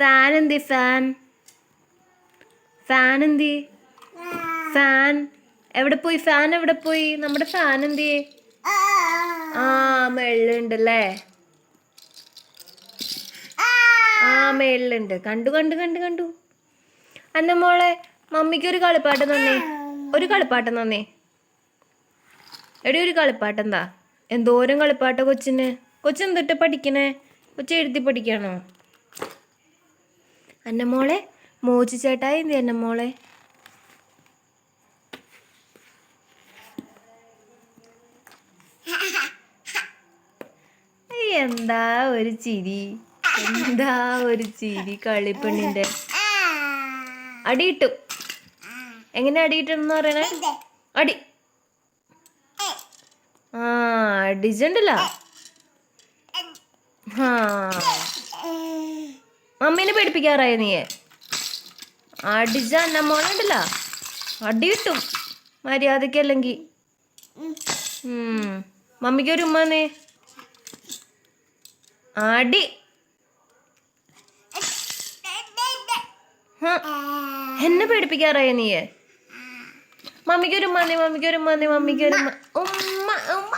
Fan എന്തി fan? Fan എന്തി fan? എവിടെ പോയി? ഫാൻ എവിടെ പോയി? നമ്മുടെ ഫാൻ എന്തി ആ മേളിലുണ്ടല്ലേ? ആ മേളിലുണ്ട്. കണ്ടു കണ്ടു കണ്ടു കണ്ടു. അന്ന മോളെ മമ്മിക്ക് ഒരു കളിപ്പാട്ട് തന്നേ. ഒരു കളിപ്പാട്ടം തന്നേ. എടി ഒരു കളിപ്പാട്ട് എന്താ? എന്തോരം കളിപ്പാട്ട കൊച്ചിന്? കൊച്ചെന്തിട്ട് പഠിക്കണേ? കൊച്ചു എഴുതി പഠിക്കണോ അന്നമോളെ മോജി ചേട്ടായി എന്തി അന്നമോളെ? മോളെ എന്താ ഒരു ചിരി? എന്താ ഒരു ചിരി കളിപ്പണ്ണിന്റെ അടിയിട്ടു. എങ്ങനെ അടിയിട്ടെന്ന് പറയണേ? അടി. ആ അടിച്ചിണ്ടല്ലോ ആ. മമ്മീനെ പേടിപ്പിക്കാറായ നീയെ അടിച്ച അന്നമ്മോളുണ്ടല്ലോ അടി കിട്ടും. മര്യാദയ്ക്ക് അല്ലെങ്കിൽ മമ്മിക്ക് ഒരു ഉമ്മന്നേ അടി. ഹ, എന്നെ പേടിപ്പിക്കാറായ നീയെ മമ്മിക്ക് ഒരു ഉമ്മ മമ്മിക്ക് ഒരു ഉമ്മ മമ്മിക്ക് ഒരു ഉമ്മ. ഉമ്മ ഉമ്മ.